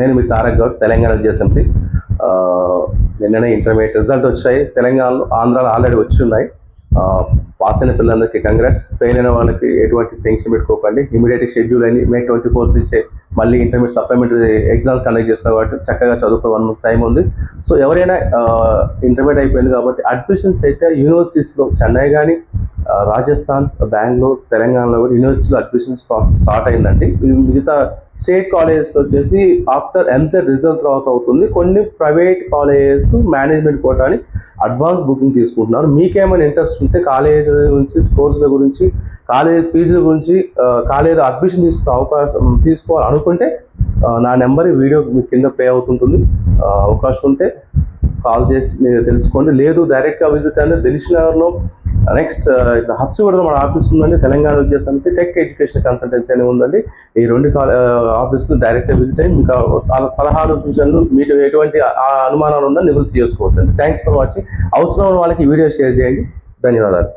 నేను మీ తారక్ గౌడ్ తెలంగాణ విద్యాసమితి నిన్ననే intermediate result వచ్చాయి. తెలంగాణలో ఆంధ్రాలో ఆల్రెడీ వచ్చి ఉన్నాయి. పాస్ అయిన పిల్లలందరికీ కంగ్రాట్స్. ఫెయిల్ అయిన వాళ్ళకి ఎటువంటి టెన్షన్ పెట్టుకోకండి. ఇమీడియట్ షెడ్యూల్ అయింది. మే ట్వంటీ ఫోర్త్ నుంచే మళ్ళీ ఇంటర్మీడియట్ సప్లిమెంటరీ ఎగ్జామ్స్ కండక్ట్ చేస్తున్నారు కాబట్టి చక్కగా చదువుకో వన్ మంత్ టైం ఉంది. సో ఎవరైనా ఇంటర్మీడియట్ అయిపోయింది కాబట్టి అడ్మిషన్స్ అయితే యూనివర్సిటీస్లో చెన్నై కానీ రాజస్థాన్ బెంగళూరు తెలంగాణలో కూడా యూనివర్సిటీలో అడ్మిషన్స్ ప్రాసెస్ స్టార్ట్ అయిందండి. మిగతా స్టేట్ కాలేజెస్ వచ్చేసి ఆఫ్టర్ ఎంసెట్ రిజల్ట్ తర్వాత అవుతుంది. కొన్ని ప్రైవేట్ కాలేజెస్ మేనేజ్మెంట్ కోటాని అడ్వాన్స్ బుకింగ్ తీసుకుంటున్నారు. మీకేమైనా ఇంట్రెస్ట్ ఉంటే కాలేజ్ గురించి స్పోర్ట్స్ల గురించి కాలేజ్ ఫీజుల గురించి కాలేజ్ అడ్మిషన్ తీసుకునే అవకాశం తీసుకోవాలనుకుంటే నా నెంబర్ వీడియో మీ కింద పే అవుతుంటుంది. అవకాశం ఉంటే కాల్ చేసి మీరు తెలుసుకోండి. లేదు డైరెక్ట్గా విజిట్ అంటే దిల్షునగర్లో నెక్స్ట్ uh, హబ్సిగూడలో మన ఆఫీస్ ఉందండి. తెలంగాణ విద్యా సమితి టెక్ ఎడ్యుకేషన్ కన్సల్టెన్సీ అని ఉందండి. ఈ రెండు ఆఫీసులు డైరెక్ట్గా విజిట్ అయ్యి మీకు చాలా సలహాలు సూచనలు మీకు ఎటువంటి ఆ అనుమానాలు ఉన్నా నివృత్తి చేసుకోవచ్చు అండి థ్యాంక్స్ ఫర్ వాచింగ్ అవసరం ఉన్న వాళ్ళకి వీడియో షేర్ చేయండి. ధన్యవాదాలు.